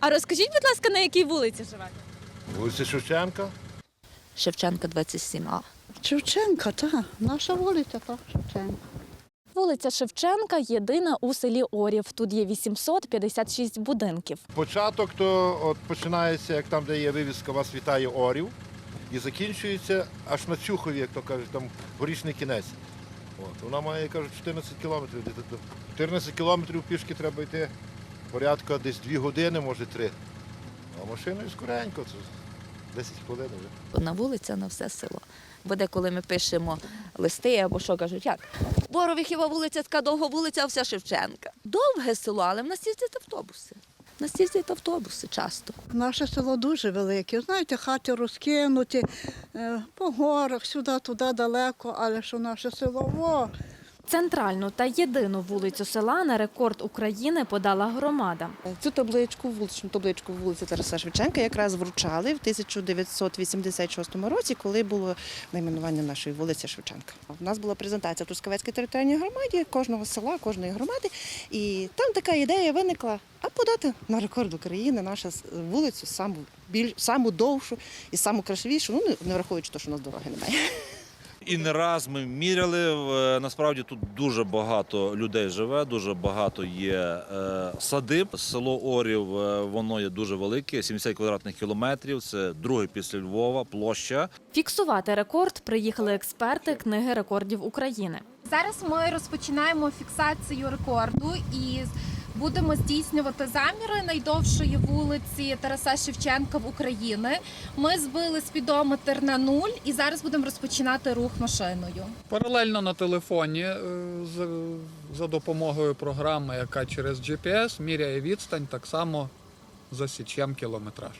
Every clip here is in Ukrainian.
А розкажіть, будь ласка, на якій вулиці живете? Вулиця Шевченка. Шевченка 27А. Шевченка, так. Наша вулиця, так, Шевченка. Вулиця Шевченка єдина у селі Орів. Тут є 856 будинків. Початок то от починається, як там, де є вивіска вас вітає Орів, і закінчується аж на Чухові, як то кажуть, там горішний кінець. От. Вона має, кажуть, 14 кілометрів. 14 кілометрів пішки треба йти порядка десь 2 години, може 3. А машиною скоренько, це 10 хвилин вже. Одна вулиця на все село. Бо деколи ми пишемо листи або що кажуть, як Боровіхіва вулиця, така довга вулиця, а вся Шевченка. Довге село, але в нас їздять автобуси. В нас їздять автобуси часто. Наше село дуже велике. Знаєте, хати розкинуті е, по горах, сюди, туди далеко, але що наше село, о, Центральну та єдину вулицю села на рекорд України подала громада. Цю табличку, вуличну табличку вулиці Тараса Шевченка якраз вручали в 1986 році, коли було найменування нашої вулиці Шевченка. У нас була презентація в Трускавецькій територіальній громаді кожного села, кожної громади, і там така ідея виникла. А подати на рекорд України нашу вулицю саму біль, саму довшу і саму красивішу, ну не враховуючи те, що у нас дороги немає. І не раз ми міряли. В- Насправді тут дуже багато людей живе, дуже багато є е, садиб. Село Орів е, воно є дуже велике, 70 квадратних кілометрів. Це друге після Львова, площа. Фіксувати рекорд приїхали експерти Книги рекордів України. Зараз ми розпочинаємо фіксацію рекорду і будемо здійснювати заміри найдовшої вулиці Тараса Шевченка в Україні. Ми збили спідометр на нуль і зараз будемо розпочинати рух машиною. Паралельно на телефоні е, за допомогою програми, яка через GPS міряє відстань, так само засічем кілометраж.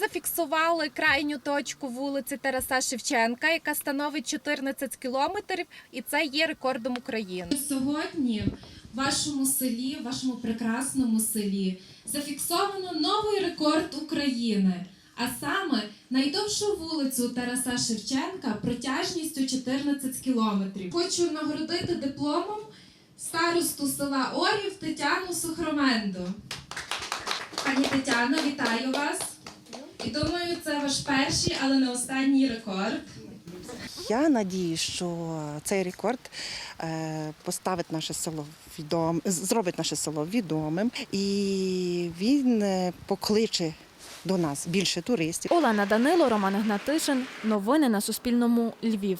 Зафіксували крайню точку вулиці Тараса Шевченка, яка становить 14 кілометрів, і це є рекордом України. Сьогодні в вашому селі, в вашому прекрасному селі, зафіксовано новий рекорд України. А саме найдовшу вулицю Тараса Шевченка протяжністю 14 кілометрів. Хочу нагородити дипломом старосту села Орів Тетяну Сухроменду. Пані Тетяно, вітаю вас! І думаю, це ваш перший, але не останній рекорд. Я надію, що цей рекорд е, поставить наше село відом, зробить наше село відомим, і він е, покличе до нас більше туристів. Олена Данило, Роман Гнатишин. Новини на Суспільному. Львів.